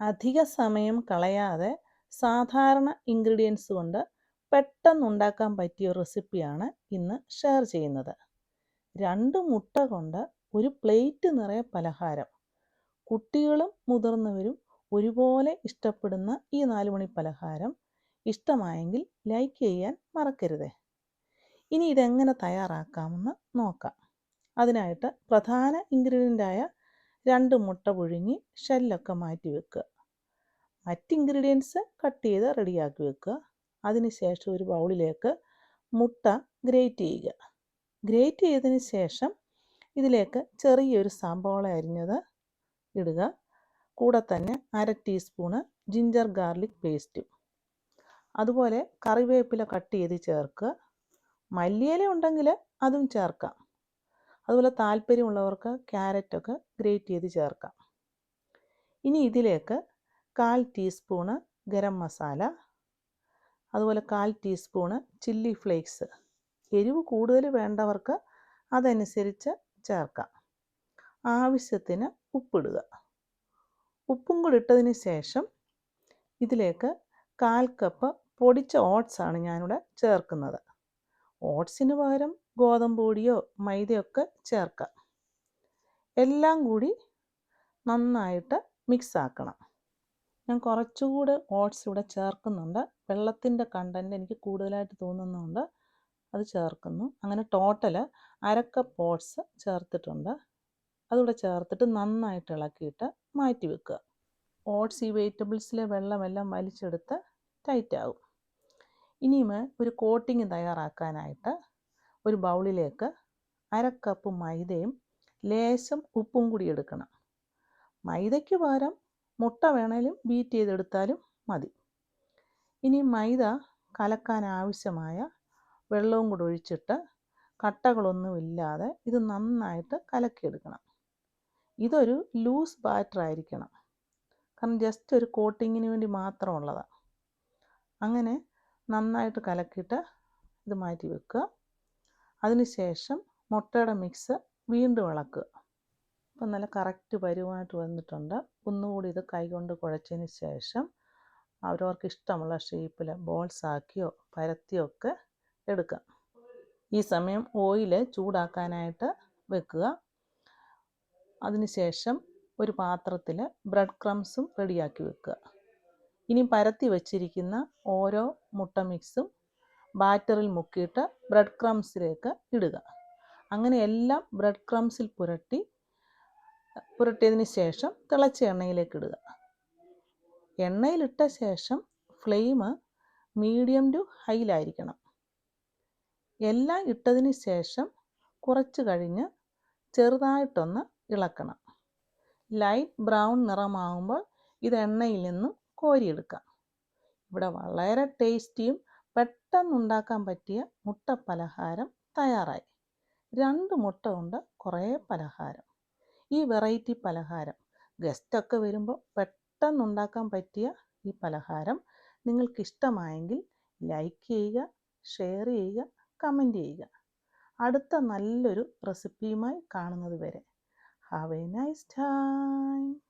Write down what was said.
അധിക സമയം കളയാതെ സാധാരണ ഇൻഗ്രീഡിയൻസ് കൊണ്ട് പെട്ടെന്ന് ഉണ്ടാക്കാൻ പറ്റിയ റെസിപ്പിയാണ് ഇന്ന് ഷെയർ ചെയ്യുന്നത്. രണ്ട് മുട്ട കൊണ്ട് ഒരു പ്ലേറ്റ് നിറയെ പലഹാരം. കുട്ടികളും മുതിർന്നവരും ഒരുപോലെ ഇഷ്ടപ്പെടുന്ന ഈ നാലുമണി പലഹാരം ഇഷ്ടമായെങ്കിൽ ലൈക്ക് ചെയ്യാൻ മറക്കരുതേ. ഇനി ഇതെങ്ങനെ തയ്യാറാക്കാമെന്ന് നോക്കാം. അതിനായിട്ട് പ്രധാന ഇൻഗ്രീഡിയന്റായ രണ്ട് മുട്ട പുഴുങ്ങി ഷെല്ലൊക്കെ മാറ്റി വെക്കുക. മറ്റ് ഇൻഗ്രീഡിയൻസ് കട്ട് ചെയ്ത് റെഡിയാക്കി വെക്കുക. അതിനുശേഷം ഒരു ബൗളിലേക്ക് മുട്ട ഗ്രേറ്റ് ചെയ്യുക. ഗ്രേറ്റ് ചെയ്തതിന് ശേഷം ഇതിലേക്ക് ചെറിയൊരു സമ്പോള അരിഞ്ഞത് ഇടുക. കൂടെ തന്നെ അര ടീസ്പൂണ് ജിഞ്ചർ ഗാർലിക് പേസ്റ്റും അതുപോലെ കറിവേപ്പില കട്ട് ചെയ്ത് ചേർക്കുക. മല്ലിയില ഉണ്ടെങ്കിൽ അതും ചേർക്കാം. അതുപോലെ താല്പര്യമുള്ളവർക്ക് ക്യാരറ്റൊക്കെ ഗ്രേറ്റ് ചെയ്ത് ചേർക്കാം. ഇനി ഇതിലേക്ക് കാൽ ടീസ്പൂണ് ഗരം മസാല അതുപോലെ കാൽ ടീസ്പൂണ് ചില്ലി ഫ്ലേക്സ് എരിവ് കൂടുതൽ വേണ്ടവർക്ക് അതനുസരിച്ച് ചേർക്കാം. ആവശ്യത്തിന് ഉപ്പിടുക. ഉപ്പും കൂടി ഇട്ടതിന് ശേഷം ഇതിലേക്ക് കാൽ കപ്പ് പൊടിച്ച ഓട്സാണ് ഞാനിവിടെ ചേർക്കുന്നത്. ഓട്സിന് പകരം ഗോതമ്പ് പൊടിയോ മൈദയൊക്കെ ചേർക്കാം. എല്ലാം കൂടി നന്നായിട്ട് മിക്സ് ആക്കണം. ഞാൻ കുറച്ചുകൂടെ ഓട്സ് ഇവിടെ ചേർക്കുന്നുണ്ട്. വെള്ളത്തിന്റെ കണ്ടന്റ് എനിക്ക് കൂടുതലായിട്ട് തോന്നുന്നുണ്ട്. അത് ചേർക്കുന്നു. അങ്ങനെ ടോട്ടൽ അരക്കപ്പ് ഓട്സ് ചേർത്തിട്ടുണ്ട്. അതിവിടെ ചേർത്തിട്ട് നന്നായിട്ട് ഇളക്കിയിട്ട് മാറ്റി വെക്കുക. ഓട്സ് ഈ വെജിറ്റബിൾസിലെ വെള്ളമെല്ലാം വലിച്ചെടുത്ത് ടൈറ്റ് ഇനിയും ഒരു കോട്ടിങ് തയ്യാറാക്കാനായിട്ട് ഒരു ബൗളിലേക്ക് അര കപ്പ് മൈദയും ലേശം ഉപ്പും കൂടി എടുക്കണം. മൈദയ്ക്ക് പകരം മുട്ട വേണേലും ബീറ്റ് ചെയ്തെടുത്താലും മതി. ഇനി മൈദ കലക്കാൻ ആവശ്യമായ വെള്ളവും കൂടി ഒഴിച്ചിട്ട് കട്ടകളൊന്നുമില്ലാതെ ഇത് നന്നായിട്ട് കലക്കിയെടുക്കണം. ഇതൊരു ലൂസ് ബാറ്റർ ആയിരിക്കണം. കാരണം ജസ്റ്റ് ഒരു കോട്ടിങ്ങിന് വേണ്ടി മാത്രമുള്ളതാണ് അങ്ങനെ നന്നായിട്ട് കലക്കിയിട്ട് ഇത് മാറ്റി വെക്കുക. അതിനുശേഷം മുട്ടയുടെ മിക്സ് വീണ്ടും ഇളക്കുക. അപ്പം നല്ല കറക്റ്റ് പരുവമായിട്ട് വന്നിട്ടുണ്ട്. ഒന്നുകൂടി ഇത് കൈകൊണ്ട് കുഴച്ചതിന് ശേഷം അവരവർക്ക് ഇഷ്ടമുള്ള ഷേപ്പിൽ ബോൾസ് ആക്കിയോ പരത്തിയോ ഒക്കെ എടുക്കാം. ഈ സമയം ഓയിൽ ചൂടാക്കാനായിട്ട് വെക്കുക. അതിനുശേഷം ഒരു പാത്രത്തിൽ ബ്രെഡ് ക്രംസും റെഡിയാക്കി വെക്കുക. ഇനി പരത്തി വച്ചിരിക്കുന്ന ഓരോ മുട്ട മിക്സും ബാറ്ററിൽ മുക്കിയിട്ട് ബ്രെഡ് ക്രംസിലേക്ക് ഇടുക. അങ്ങനെ എല്ലാം ബ്രെഡ് ക്രംസിൽ പുരട്ടി പുരട്ടിയതിന് ശേഷം തിളച്ച എണ്ണയിലേക്ക് ഇടുക. എണ്ണയിലിട്ട ശേഷം ഫ്ലെയിം മീഡിയം ടു ഹൈയിലായിരിക്കണം എല്ലാം ഇട്ടതിന് ശേഷം കുറച്ച് കഴിഞ്ഞ് ചെറുതായിട്ടൊന്ന് ഇളക്കണം. ലൈറ്റ് ബ്രൗൺ നിറമാകുമ്പോൾ ഇത് എണ്ണയിൽ നിന്നും കോരിയെടുക്കാം. ഇവിടെ വളരെ ടേസ്റ്റിയും പെട്ടെന്ന് ഉണ്ടാക്കാൻ പറ്റിയ മുട്ട പലഹാരം തയ്യാറായി. രണ്ട് മുട്ട കൊണ്ട് കുറേ പലഹാരം. ഈ വെറൈറ്റി പലഹാരം ഗസ്റ്റൊക്കെ വരുമ്പോൾ പെട്ടെന്നുണ്ടാക്കാൻ പറ്റിയ ഈ പലഹാരം നിങ്ങൾക്കിഷ്ടമായെങ്കിൽ ലൈക്ക് ചെയ്യുക ഷെയർ ചെയ്യുക കമന്റ് ചെയ്യുക. അടുത്ത നല്ലൊരു റെസിപ്പിയുമായി കാണുന്നത് വരെ. Have a nice time.